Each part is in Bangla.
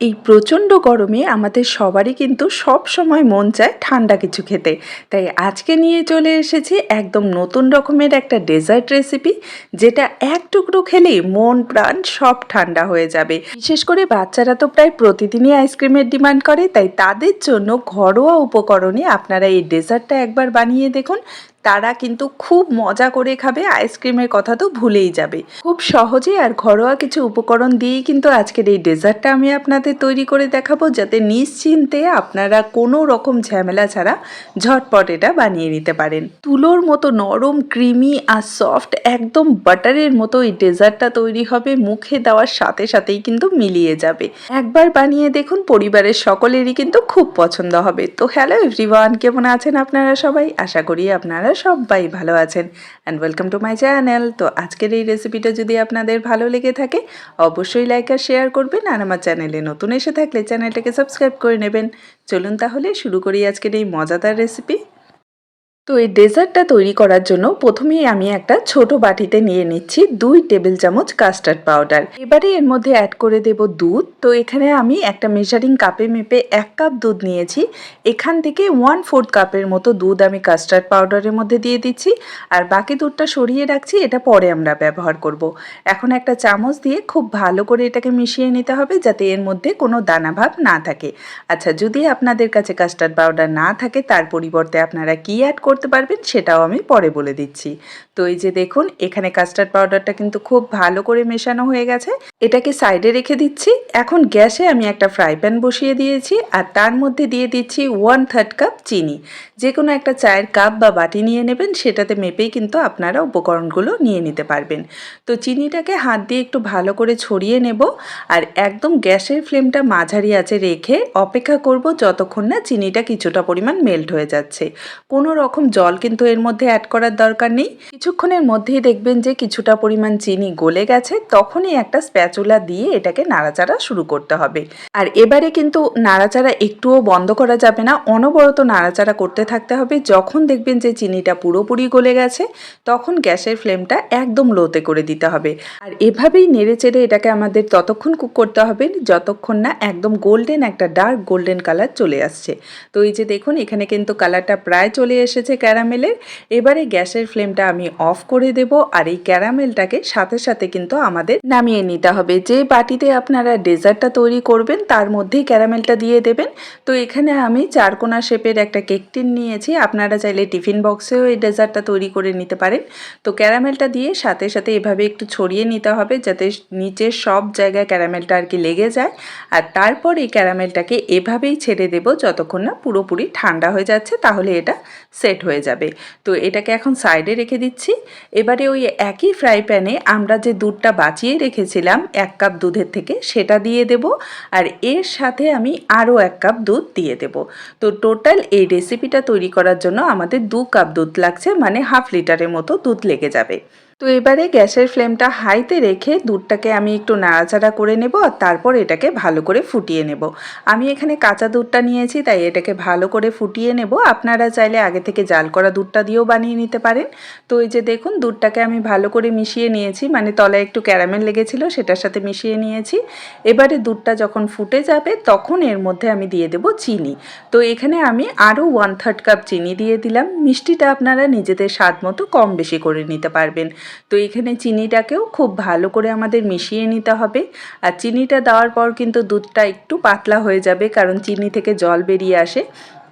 এই প্রচণ্ড গরমে আমাদের সবারই কিন্তু সব সময় মন চায় ঠান্ডা কিছু খেতে। তাই আজকে নিয়ে চলে এসেছি একদম নতুন রকমের একটা ডেজার্ট রেসিপি, যেটা এক টুকরো খেলেই মন, প্রাণ সব ঠান্ডা হয়ে যাবে। বিশেষ করে বাচ্চারা তো প্রায় প্রতিদিনই আইসক্রিমের ডিমান্ড করে, তাই তাদের জন্য ঘরোয়া উপকরণে আপনারা এই ডেজার্টটা একবার বানিয়ে দেখুন। তারা কিন্তু খুব মজা করে খাবে, আইসক্রিমের কথা তো ভুলেই যাবে। খুব সহজে আর ঘরোয়া কিছু উপকরণ দিয়েই কিন্তু আজকের এই ডেজার্টটা আমি আপনাদের তৈরি করে দেখাবো, যাতে নিশ্চিন্তে আপনারা কোনো রকম ঝামেলা ছাড়া ঝটপট এটা বানিয়ে নিতে পারেন। তুলোর মতো নরম, ক্রিমি আর সফট একদম বাটারের মতো এই ডেজার্টটা তৈরি হবে, মুখে দেওয়ার সাথে সাথেই কিন্তু মিলিয়ে যাবে। একবার বানিয়ে দেখুন, পরিবারের সকলেরই কিন্তু খুব পছন্দ হবে। তো হ্যালো এভরিওয়ান কেমন আছেন আপনারা সবাই? আশা করি আপনারা সবাই ভালো আছেন। And welcome to my channel তো আজকের এই রেসিপিটা যদি আপনাদের ভালো লেগে থাকে, অবশ্যই লাইক আর শেয়ার করবেন আর আমার চ্যানেলে নতুন এসে থাকলে চ্যানেলটাকে সাবস্ক্রাইব করে নেবেন। চলুন তাহলে শুরু করি আজকের এই মজাদার রেসিপি তো এই ডেজার্টটা তৈরি করার জন্য প্রথমেই আমি একটা ছোট বাটিতে নিয়ে নিচ্ছি দুই টেবিল চামচ কাস্টার্ড পাউডার। এবারে এর মধ্যে অ্যাড করে দেব দুধ। তো এখানে আমি একটা মেজারিং কাপে মেপে এক কাপ দুধ নিয়েছি। এখান থেকে ওয়ান ফোর্থ কাপের মতো দুধ আমি কাস্টার্ড পাউডারের মধ্যে দিয়ে দিচ্ছি। আর বাকি দুধটা সরিয়ে রাখছি, এটা পরে আমরা ব্যবহার করব। এখন একটা চামচ দিয়ে খুব ভালো করে এটাকে মিশিয়ে নিতে হবে যাতে এর মধ্যে কোনো দানাভাব না থাকে। আচ্ছা যদি আপনাদের কাছে কাস্টার্ড পাউডার না থাকে, তার পরিবর্তে আপনারা কি অ্যাড করতে পারবেন সেটাও আমি পরে বলে দিচ্ছি। তো এই যে দেখুন, এখানে কাস্টার্ড পাউডারটা কিন্তু খুব ভালো করে মেশানো হয়ে গেছে। এটাকে সাইডে রেখে দিচ্ছি। এখন গ্যাসে আমি একটা ফ্রাই প্যান বসিয়ে দিয়েছি আর তার মধ্যে দিয়ে দিচ্ছি ওয়ান থার্ড কাপ চিনি। যে কোনো একটা চায়ের কাপ বা বাটি নিয়ে নেবেন, সেটাতে মেপেই কিন্তু আপনারা উপকরণগুলো নিয়ে নিতে পারবেন। তো চিনিটাকে হাত দিয়ে একটু ভালো করে ছড়িয়ে নেব আর একদম গ্যাসের ফ্লেমটা মাঝারি আছে রেখে অপেক্ষা করব যতক্ষণ না চিনিটা কিছুটা পরিমাণ মেল্ট হয়ে যাচ্ছে। কোনো রকম জল কিন্তু এর মধ্যে অ্যাড করার দরকার নেই। কিছুক্ষণের মধ্যেই দেখবেন যে কিছুটা পরিমাণ চিনি গলে গেছে, তখনই একটা স্প্যাচুলা দিয়ে এটাকে নাড়াচাড়া শুরু করতে হবে। আর এবারে কিন্তু নাড়াচাড়া একটুও বন্ধ করা যাবে না, অনবরত নাড়াচাড়া করতে থাকতে হবে। যখন দেখবেন যে চিনিটা পুরোপুরি গলে গেছে, তখন গ্যাসের ফ্লেমটা একদম লোতে করে দিতে হবে। আর এভাবেই নেড়ে চেড়ে এটাকে আমাদের ততক্ষণ কুক করতে হবে, যতক্ষণ না একদম গোল্ডেন একটা ডার্ক গোল্ডেন কালার চলে আসছে। তো এই যে দেখুন, এখানে কিন্তু কালারটা প্রায় চলে এসেছে। ক্যারামেলের। এবারে গ্যাসের ফ্লেমটা আমি অফ করে দেব আর এই ক্যারামেলটাকে সাথে সাথে কিন্তু আমাদের নামিয়ে নিতে হবে। যে বাটিতে আপনারা ডেজার্টটা তৈরি করবেন তার মধ্যেই ক্যারামেলটা দিয়ে দেবেন। তো এখানে আমি চারকোনা শেপের একটা কেক টিন নিয়েছি। আপনারা চাইলে টিফিন বক্সেও এই ডেজার্টটা তৈরি করে নিতে পারেন। তো ক্যারামেলটা দিয়ে সাথে সাথে এভাবে একটু ছড়িয়ে নিতে হবে যাতে নিচের সব জায়গায় ক্যারামেলটা আর কি লেগে যায়। আর তারপর এই ক্যারামেলটাকে এভাবেই ছেড়ে দেব যতক্ষণ না পুরোপুরি ঠান্ডা হয়ে যাচ্ছে। তাহলে এটা সেট হয়ে যাবে। তো এটাকে এখন সাইডে রেখে দিচ্ছি। এবারে ওই একই ফ্রাই প্যানে আমরা যে দুধটা বাঁচিয়ে রেখেছিলাম, এক কাপ দুধের থেকে, সেটা দিয়ে দেব। আর এর সাথে আমি আরও এক কাপ দুধ দিয়ে দেব। তো টোটাল এই রেসিপিটা তৈরি করার জন্য আমাদের দু কাপ দুধ লাগছে মানে হাফ লিটারের মতো দুধ লেগে যাবে। তো এবারে গ্যাসের ফ্লেমটা হাইতে রেখে দুধটাকে আমি একটু নাড়াচাড়া করে নেব আর তারপর এটাকে ভালো করে ফুটিয়ে নেব। আমি এখানে কাঁচা দুধটা নিয়েছি, তাই এটাকে ভালো করে ফুটিয়ে নেব। আপনারা চাইলে আগে থেকে জাল করা দুধটা দিয়েও বানিয়ে নিতে পারেন। তো এই যে দেখুন, দুধটাকে আমি ভালো করে মিশিয়ে নিয়েছি মানে তলায় একটু ক্যারামেল লেগেছিল, সেটার সাথে মিশিয়ে নিয়েছি। এবারে দুধটা যখন ফুটে যাবে, তখন এর মধ্যে আমি দিয়ে দেব চিনি। তো এখানে আমি আরও ওয়ান থার্ড কাপ চিনি দিয়ে দিলাম। মিষ্টিটা আপনারা নিজেদের স্বাদ মতো কম বেশি করে নিতে পারবেন। তো এখানে চিনিটাকেও খুব ভালো করে আমাদের মিশিয়ে নিতে হবে। আর চিনিটা দেওয়ার পর কিন্তু দুধটা একটু পাতলা হয়ে যাবে, কারণ চিনি থেকে জল বেরিয়ে আসে।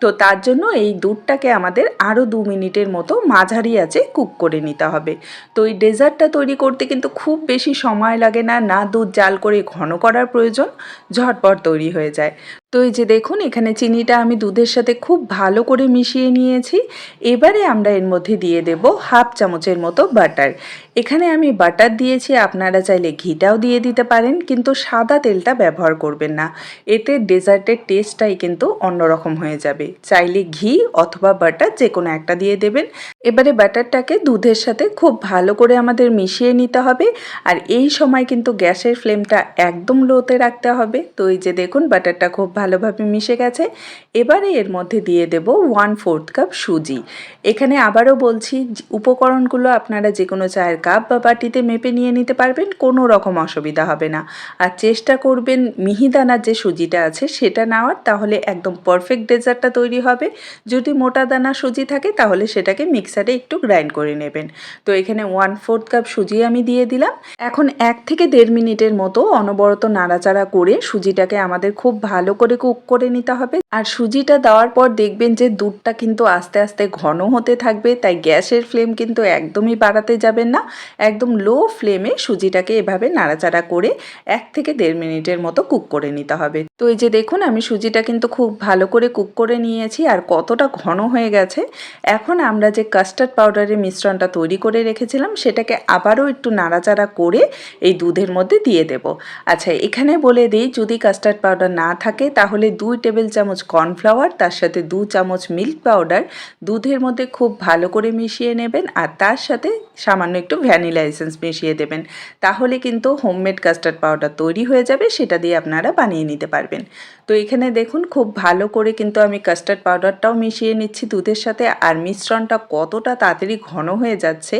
তো তার জন্য এই দুধটাকে আমাদের আরও দু মিনিটের মতো মাঝারি আছে কুক করে নিতে হবে। তো এই ডেজার্টটা তৈরি করতে কিন্তু খুব বেশি সময় লাগে না না দুধ জাল করে ঘন করার প্রয়োজন, ঝটপট তৈরি হয়ে যায়। তো এই যে দেখুন, এখানে চিনিটা আমি দুধের সাথে খুব ভালো করে মিশিয়ে নিয়েছি। এবারে আমরা এর মধ্যে দিয়ে দেব হাফ চামচের মতো বাটার। এখানে আমি বাটার দিয়েছি, আপনারা চাইলে ঘিটাও দিয়ে দিতে পারেন, কিন্তু সাদা তেলটা ব্যবহার করবেন না। এতে ডেজার্টের টেস্টটাই কিন্তু অন্যরকম হয়ে যাবে। চাইলে ঘি অথবা বাটার যে কোনো একটা দিয়ে দেবেন। এবারে বাটারটাকে দুধের সাথে খুব ভালো করে আমাদের মিশিয়ে নিতে হবে। আর এই সময় কিন্তু গ্যাসের ফ্লেমটা একদম লোতে রাখতে হবে। তো এই যে দেখুন, বাটারটা খুব ভালোভাবে মিশে গেছে। এবারে এর মধ্যে দিয়ে দেব ওয়ান ফোর্থ কাপ সুজি। এখানে আবারও বলছি উপকরণগুলো আপনারা যে কোনো চায়ের কাপ বা বাটিতে মেপে নিয়ে নিতে পারবেন, কোনো রকম অসুবিধা হবে না। আর চেষ্টা করবেন মিহিদানার যে সুজিটা আছে, সেটা নেওয়ার, তাহলে একদম পারফেক্ট ডেজার্টটা তৈরি হবে। যদি মোটা দানা সুজি থাকে, তাহলে সেটাকে মিক্সারে একটু গ্রাইন্ড করে নেবেন। তো এখানে ওয়ান ফোর্থ কাপ সুজি আমি দিয়ে দিলাম। এখন এক থেকে দেড় মিনিটের মতো অনবরত নাড়াচাড়া করে সুজিটাকে আমাদের খুব ভালো করে কুক করে নিতে হবে। আর সুজিটা দেওয়ার পর দেখবেন যে দুধটা কিন্তু আস্তে আস্তে ঘন হতে থাকবে, তাই গ্যাসের ফ্লেম কিন্তু একদমই বাড়াতে যাবেন না। একদম লো ফ্লেমে সুজিটাকে এভাবে নাড়াচাড়া করে এক থেকে দেড় মিনিটের মতো কুক করে নিতে হবে। তো এই যে দেখুন, আমি সুজিটা কিন্তু খুব ভালো করে কুক করে নিয়েছি আর কতটা ঘন হয়ে গেছে। এখন আমরা যে কাস্টার্ড পাউডারের মিশ্রণটা তৈরি করে রেখেছিলাম, সেটাকে আবারও একটু নাড়াচাড়া করে এই দুধের মধ্যে দিয়ে দেব। আচ্ছা এখানে বলে দিই, যদি কাস্টার্ড পাউডার না থাকে তাহলে দুই টেবিল চামচ কর্নফ্লাওয়ার, তার সাথে দু চামচ মিল্ক পাউডার, দুধের মধ্যে খুব ভালো করে মিশিয়ে নেবেন আর তার সাথে সামান্য একটু ভ্যানিলা এসেন্স মিশিয়ে দেবেন। তাহলে কিন্তু হোমমেড কাস্টার্ড পাউডার তৈরি হয়ে যাবে, সেটা দিয়ে আপনারা বানিয়ে নিতে পারবেন। তো এখানে দেখুন, খুব ভালো করে কিন্তু আমি কাস্টার্ড পাউডারটাও মিশিয়ে নিচ্ছি দুধের সাথে। আর মিশ্রণটা কতটা তাড়াতাড়ি ঘন হয়ে যাচ্ছে,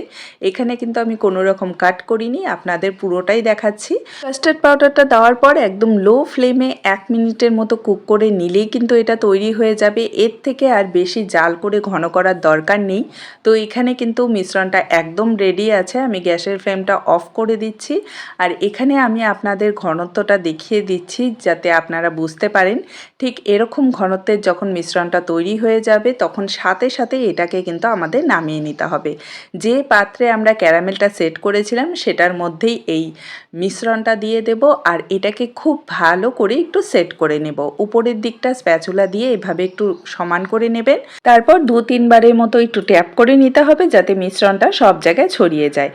এখানে কিন্তু আমি কোনো রকম কাট করিনি, আপনাদের পুরোটাই দেখাচ্ছি। কাস্টার্ড পাউডারটা দেওয়ার পর একদম লো ফ্লেমে এক মিনিটের মতো কুক করে নিলেই কিন্তু এটা তৈরি হয়ে যাবে। এর থেকে আর বেশি জাল করে ঘন করার দরকার নেই। তো এখানে কিন্তু মিশ্রণটা একদম রেডি আছে। আমি গ্যাসের ফ্লেমটা অফ করে দিচ্ছি। আর এখানে আমি আপনাদের ঘনত্বটা দেখিয়ে দিচ্ছি যাতে আপনারা বুঝতে পারেন। ঠিক এরকম ঘনত্বের যখন মিশ্রণটা তৈরি হয়ে যাবে, তখন সাথে সাথে এটাকে কিন্তু আমাদের নামিয়ে নিতে হবে। যে পাত্রে আমরা ক্যারামেলটা সেট করেছিলাম, সেটার মধ্যেই এই মিশ্রণটা দিয়ে দেব। আর এটাকে খুব ভালো করে একটু সেট করে নেব। উপরের দিকটা স্প্যাচুলা দিয়ে এভাবে একটু সমান করে নেবেন। তারপর দু তিনবারের মতো একটু ট্যাপ করে নিতে হবে যাতে মিশ্রণটা সব জায়গায় ছড়িয়ে যায়।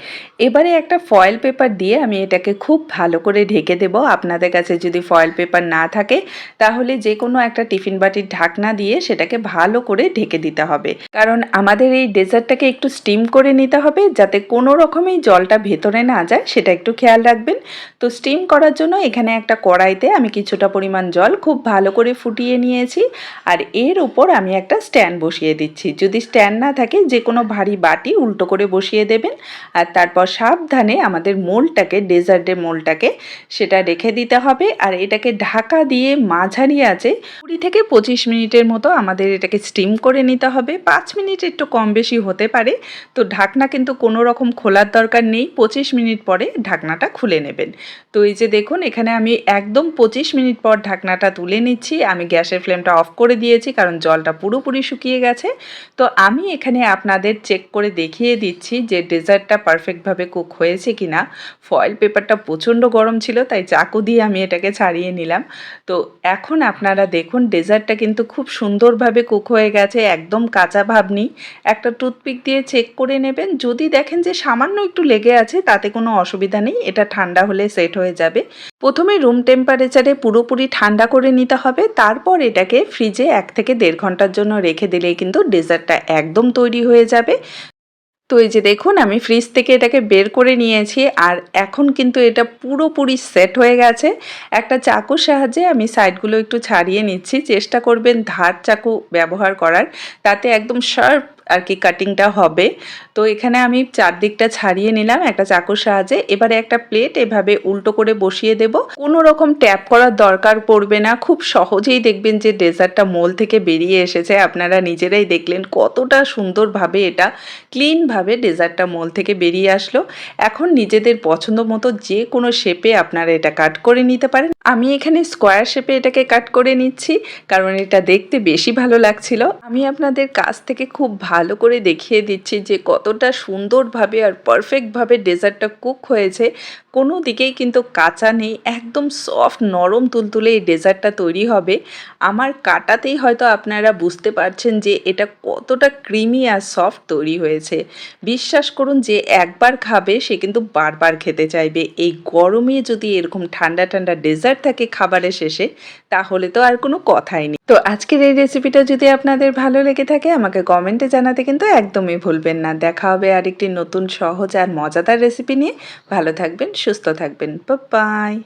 এবারে একটা ফয়েল পেপার দিয়ে আমি এটাকে খুব ভালো করে ঢেকে দেব। আপনাদের কাছে যদি ফয়েল পেপার না থাকে, তাহলে যে কোনো একটা টিফিন বাটির ঢাকনা দিয়ে সেটাকে ভালো করে ঢেকে দিতে হবে। কারণ আমাদের এই ডেজার্টটাকে একটু স্টিম করে নিতে হবে, যাতে কোনো রকমই জলটা ভেতরে না যায়, সেটা একটু খেয়াল রাখবেন। তো স্টিম করার জন্য এখানে একটা কড়াইতে আমি কিছুটা পরিমাণ জল খুব ভালো করে ফুটিয়ে নিয়েছি। আর এর উপর আমি একটা স্ট্যান্ড বসিয়ে দিচ্ছি। যদি স্ট্যান্ড না থাকে যে কোনো ভারী বাটি উল্টো করে বসিয়ে দেবেন। আর তারপর সাবধানে আমাদের মোলটাকে, ডেজার্টের মোলটাকে সেটা রেখে দিতে হবে। আর এটাকে ঢাকা দিয়ে মাঝারি আছে কুড়ি থেকে পঁচিশ মিনিটের মতো আমাদের এটাকে স্টিম করে নিতে হবে। পাঁচ মিনিট একটু কম বেশি হতে পারে। তো ঢাকনা কিন্তু কোনো রকম খোলার দরকার নেই। পঁচিশ মিনিট পরে ঢাকনাটা খুলে নেবেন। তো এই যে দেখুন, এখানে আমি একদম পঁচিশ মিনিট পর ঢাকনাটা তুলে নিচ্ছি। আমি গ্যাসের ফ্লেমটা অফ করে দিয়েছি কারণ জলটা পুরোপুরি শুকিয়ে গেছে। তো আমি এখানে আপনাদের চেক করে দেখিয়ে দিচ্ছি যে ডেজার্টটা পারফেক্টভাবে কুক হয়েছে কি না ফয়েল পেপারটা প্রচণ্ড গরম ছিল, তাই চাকু দিয়ে আমি এটাকে ছাড়িয়ে নিলাম। তো এখন আপনারা দেখুন ডেজার্টটা কিন্তু খুব সুন্দরভাবে কুক হয়ে গেছে, একদম কাঁচা ভাব নেই একটা টুথপিক দিয়ে চেক করে নেবেন, যদি দেখেন যে সামান্য একটু লেগে আছে, তাতে কোনো অসুবিধা নেই, এটা ঠান্ডা হলে সেট হয়ে যাবে। প্রথমে রুম টেম্পারেচারে পুরোপুরি ঠান্ডা করে নিতে হবে, তারপর এটাকে ফ্রিজে এক থেকে দেড় ঘণ্টার জন্য রেখে দিলেই কিন্তু ডেজার্টটা একদম তৈরি হয়ে যাবে। তো এই যে দেখুন, আমি ফ্রিজ থেকে এটাকে বের করে নিয়েছি আর এখন কিন্তু এটা পুরোপুরি সেট হয়ে গেছে। একটা চাকুর সাহায্যে আমি সাইডগুলো একটু ছাড়িয়ে নিচ্ছি। চেষ্টা করবেন ধার চাকু ব্যবহার করার। তাতে একদম শার্প আর কি কাটিংটা হবে। তো এখানে আমি চারদিকটা ছাড়িয়ে নিলাম একটা চাকুর সাহায্যে। এবারে একটা প্লেট এভাবে উল্টো করে বসিয়ে দেব। কোনো রকম ট্যাপ করার দরকার পড়বে না। খুব সহজেই দেখবেন যে ডেজার্টটা মোল থেকে বেরিয়ে এসেছে। আপনারা নিজেরাই দেখলেন কতটা সুন্দরভাবে এটা ক্লিনভাবে ডেজার্টটা মোল থেকে বেরিয়ে আসলো। এখন নিজেদের পছন্দ মতো যে কোনো শেপে আপনারা এটা কাট করে নিতে পারেন। আমি এখানে স্কোয়ার শেপে এটাকে কাট করে নিচ্ছি, কারণ এটা দেখতে বেশি ভালো লাগছিল। আমি আপনাদের কাছ থেকে খুব ভালো করে দেখিয়ে দিচ্ছি যে কতটা সুন্দরভাবে আর পারফেক্টভাবে ডেজার্টটা কুক হয়েছে। কোনো দিকেই কিন্তু কাঁচা নেই, একদম সফট নরম তুলতুলে এই ডেজার্টটা তৈরি হবে। আমার কাটাতেই হয়তো আপনারা বুঝতে পারছেন যে এটা কতটা ক্রিমি আর সফট তৈরি হয়েছে। বিশ্বাস করুন যে একবার খাবে সে কিন্তু বারবার খেতে চাইবে। এই গরমে যদি এরকম ঠান্ডা ঠান্ডা ডেজার্ট থাকে খাবারের শেষে, তাহলে তো আর কোনো কথাই নেই। তো আজকের এই রেসিপিটা যদি আপনাদের ভালো লেগে থাকে, আমাকে কমেন্টে জানাতে কিন্তু একদমই ভুলবেন না। দেখা হবে আরেকটি নতুন সহজ আর মজাদার রেসিপি নিয়ে। ভালো থাকবেন, সুস্থ থাকবেন। বাই